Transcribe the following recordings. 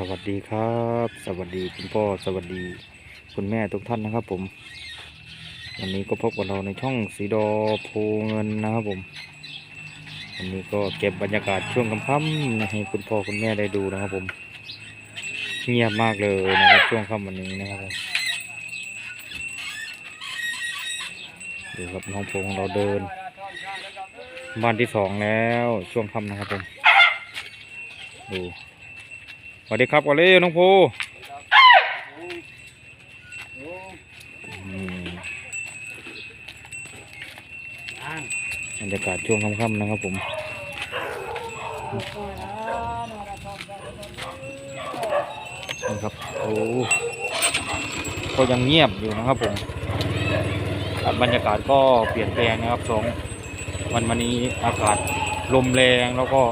สวัสดีครับ สวัสดีคุณพ่อสวัสดีคุณแม่ทุกท่านนะครับ ผม วันนี้ก็พบกับเราในช่องสีดอโพเงินนะครับผม วันนี้ก็เก็บบรรยากาศช่วงค่ำๆให้คุณพ่อคุณแม่ได้ดูนะครับผม เงียบมากเลยนะครับช่วงค่ำวันนี้นะครับผมดูครับน้องโพของเราเดิน บ้านที่สองแล้วช่วงค่ำนะครับผมดู สวัสดีครับวอลเล่น้องภูอืมบรรยากาศช่วงค่ำๆนะครับผมนะครับโอ้ก็ยังเงียบอยู่นะครับผมบรรยากาศก็เปลี่ยนแปลงนะครับสองวันมานี้อากาศลมแรงแล้วก็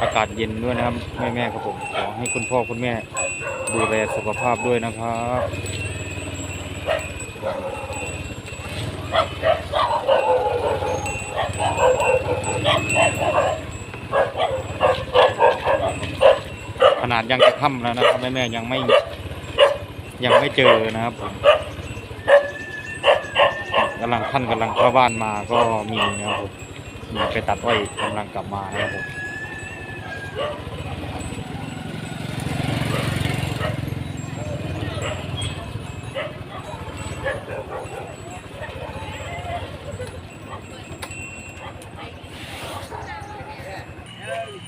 อากาศเย็นด้วยนะครับแม่ๆครับผมขอให้คุณพ่อคุณแม่ดูแลสุขภาพด้วยนะครับขนาดยังจะค่ำแล้วนะครับแม่ๆยังไม่ยังไม่เจอนะครับผมกำลังท่านกำลังเข้าบ้านมาก็มีนะครับผมมีไปตัดอ้อยกำลังกลับมานะครับผม เ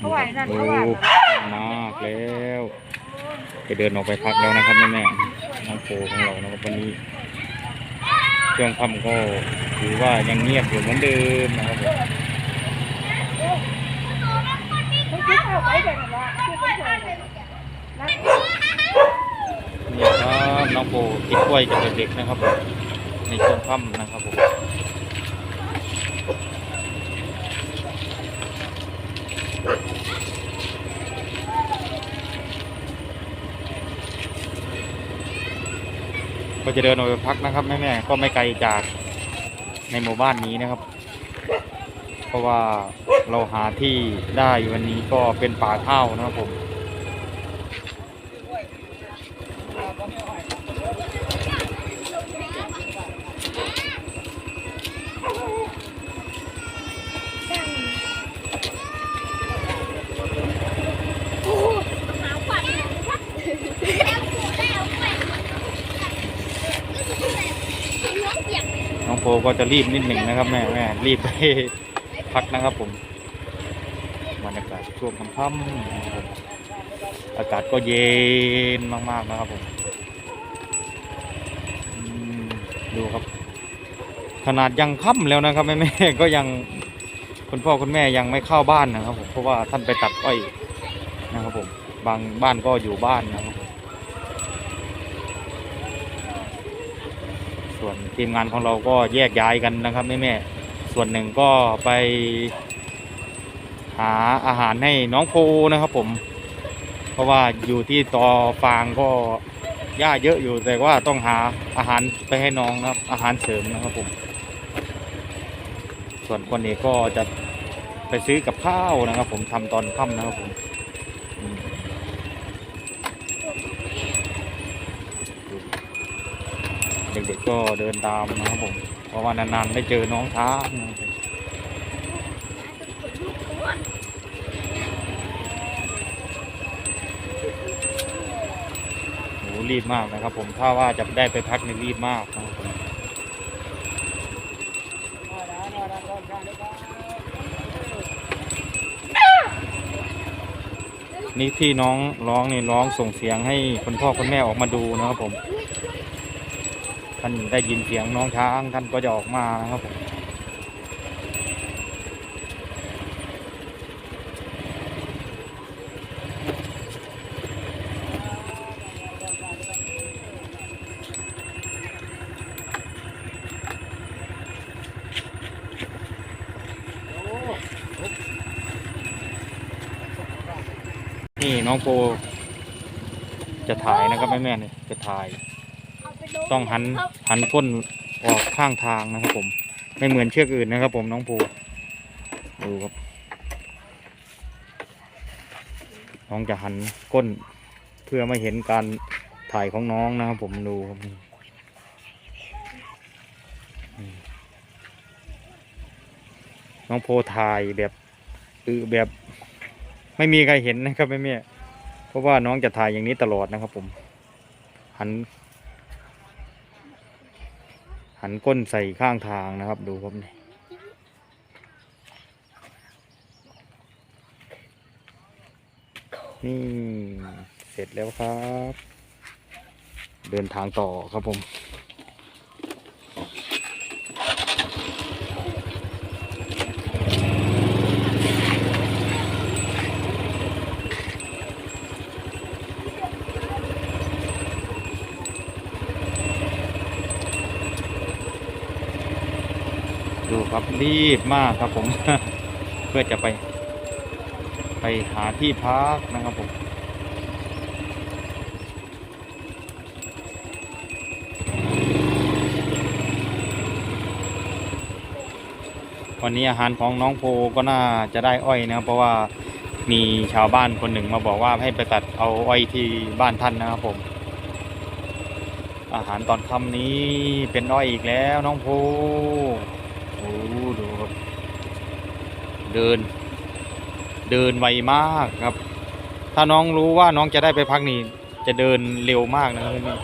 ขาไหวนั่นโอ้เขาไหวมากแล้วไปเดินออกไปพักแล้วนะครับแม่แม่ๆน้องโฟของเรานะครับวันนี้ช่วงค่ำก็ถือว่ายังเงียบอยู่เหมือนเดิมนะครับผม นี่ครับน้องโฟกินกล้วยกับเด็กนะครับผมในช่วงค่ำนะครับผมก็จะเดินออกไปพักนะครับแม่ๆก็ไม่ไกลจากในหมู่บ้านนี้นะครับ เพราะว่าเราหาที่ได้วันนี้ก็เป็นป่าข้าวนะครับผมน้องโฟก็จะรีบนิดหนึ่งนะครับแม่แม่รีบไป พักนะครับผมบรรยากาศช่วงค่ำๆนะครับผมอากาศก็เย็นมากๆนะครับผมดูครับ ขนาดยังค่ำแล้วนะครับแม่แม่ก็ยังคุณพ่อคุณแม่ยังไม่เข้าบ้านนะครับผมเพราะว่าท่านไปตัดอ้อยนะครับผมบางบ้านก็อยู่บ้านนะครับผมส่วนทีมงานของเราก็แยกย้ายกันนะครับแม่แม่ ส่วนหนึ่งก็ไปหาอาหารให้น้องโพนะครับผม เพราะว่าอยู่ที่ตอฟางก็หญ้าเยอะอยู่แต่ว่าต้องหาอาหารไปให้น้องนะครับ อาหารเสริมนะครับผม ส่วนคนนี้ก็จะไปซื้อกับข้าวนะครับ ผมทำตอนค่ำนะครับผมเด็กๆก็เดินตามนะครับผม เพราะว่านานๆได้เจอน้องช้างโหรีบมากนะครับ ผมถ้าว่าจะได้ไปพักในรีบมากนะครับผมนี่ที่น้องร้องนี่ร้องส่งเสียงให้คุณพ่อคุณแม่ออกมาดูนะครับผม ท่านได้ยินเสียงน้องช้างท่านก็จะออกมานะครับผมนี่น้องโปจะถ่ายนะครับแม่แม่นี่จะถ่าย ต้องหันหันก้นออกข้างทางนะครับผม ไม่เหมือนเชือกอื่นนะครับผมน้องภูดูครับน้องจะหันก้นเพื่อมาเห็นการถ่ายของน้องนะครับผมดูครับน้องโพถ่ายแบบอือแบบไม่มีใครเห็นนะครับแม่แม่เพราะว่าน้องจะถ่ายอย่างนี้ตลอดนะครับผม หัน หันก้นใส่ข้างทางนะครับ ดูครับนี่นี่ เสร็จแล้วครับ เดินทางต่อครับผม ดู ครับรีบมากครับผม เพื่อจะไป ไปหาที่พักนะครับผมวันนี้อาหารของน้องโพก็น่าจะได้อ้อยนะครับเพราะว่ามีชาวบ้านคนหนึ่งมาบอกว่าให้ไปตัดเอาอ้อยที่บ้านท่านนะครับผม อาหารตอนค่ำนี้เป็นอ้อยอีกแล้วน้องโพ โอ้ดูครับเดิน เดินไวมากครับ ถ้าน้องรู้ว่าน้องจะได้ไปพักนี่จะเดินเร็วมากนะครับนี่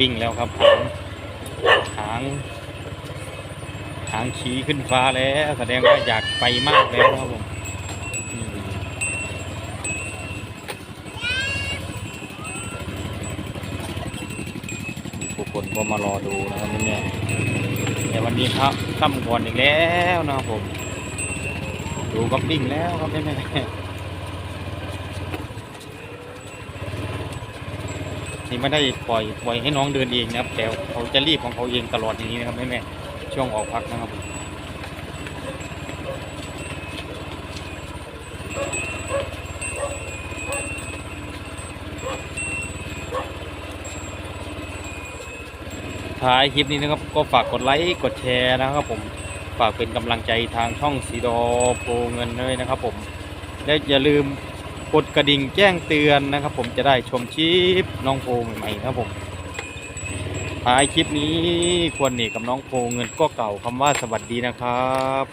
วิ่งแล้วครับหางหางหางขี่ขึ้นฟ้าแล้วแสดงว่าอยากไปมากแล้วครับผมผู้คนก็มารอดูนะครับเนี่ยแต่วันนี้ครับค่ำก่อนอีกแล้วนะครับผม ดูกับวิ่งแล้วครับแม่แม่ นี่ไม่ได้ปล่อยปล่อยให้น้องเดินเองนะครับแต่เขาจะรีบของเขาเองตลอดอย่างนี้นะครับแม่แม่ช่วงออกพักนะครับผมท้ายคลิปนี้นะครับก็ฝากกดไลค์กดแชร์นะครับผมฝากเป็นกำลังใจทางช่องสีดอโปรเงินด้วยนะครับผมและอย่าลืม กดกระดิ่งแจ้งเตือนนะครับ ผมจะได้ชมคลิปน้องโพใหม่ๆนะครับผมท้ายคลิปนี้ควรหนีกับน้องโพเงินก็เก่าคำว่าสวัสดีนะครับ